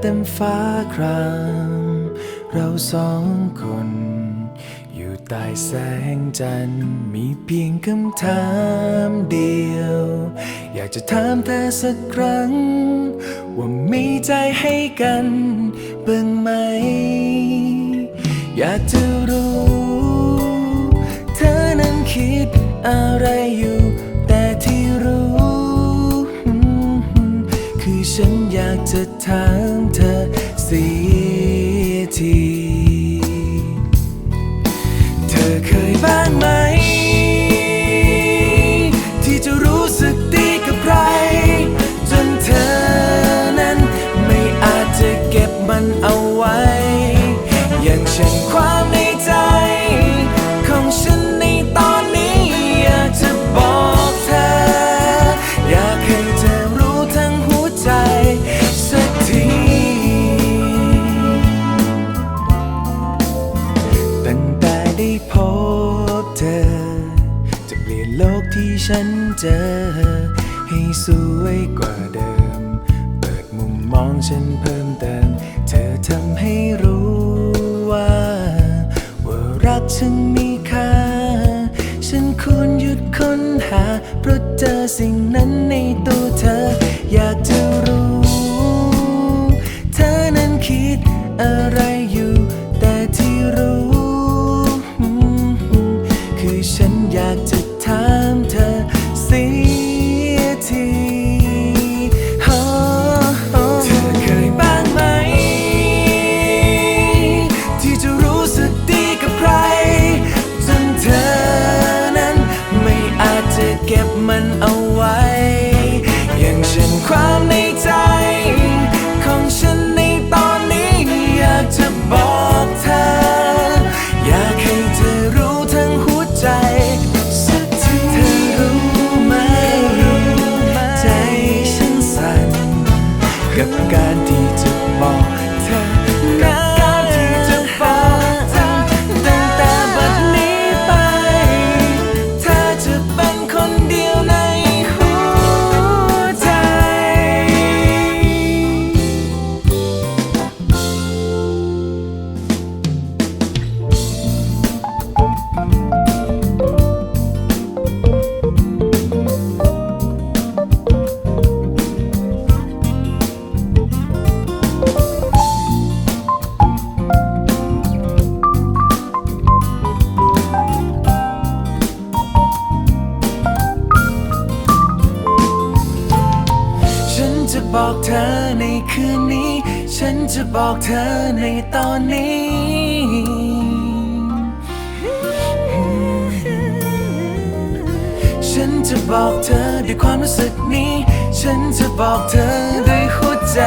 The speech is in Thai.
เต็มฟ้าคราม เราสองคน อยู่ใต้แสงจันทร์มีเพียงคำถามเดียว อยากจะถามเธอสักครั้ง ว่ามีใจให้กันบ้างไหม อยากจะรู้ เธอนั้นคิดอะไรอยู่ จะถามเธอสิ ที่ฉันเจอ ให้สวยกว่าเดิม เปิดมุมมองฉันเพิ่มเติม เธอทำให้รู้ว่า ว่ารักฉันมีค่า ฉันควรหยุดค้นหา เพราะเจอสิ่งนั้นในตัวเธอ อยากจะรู้ เธอนั้นคิดอะไร บอกเธอในคืนนี้ ฉันจะบอกเธอในตอนนี้ฉันจะบอกเธอด้วยความรู้สึกนี้ ฉันจะบอกเธอด้วยหัวใจ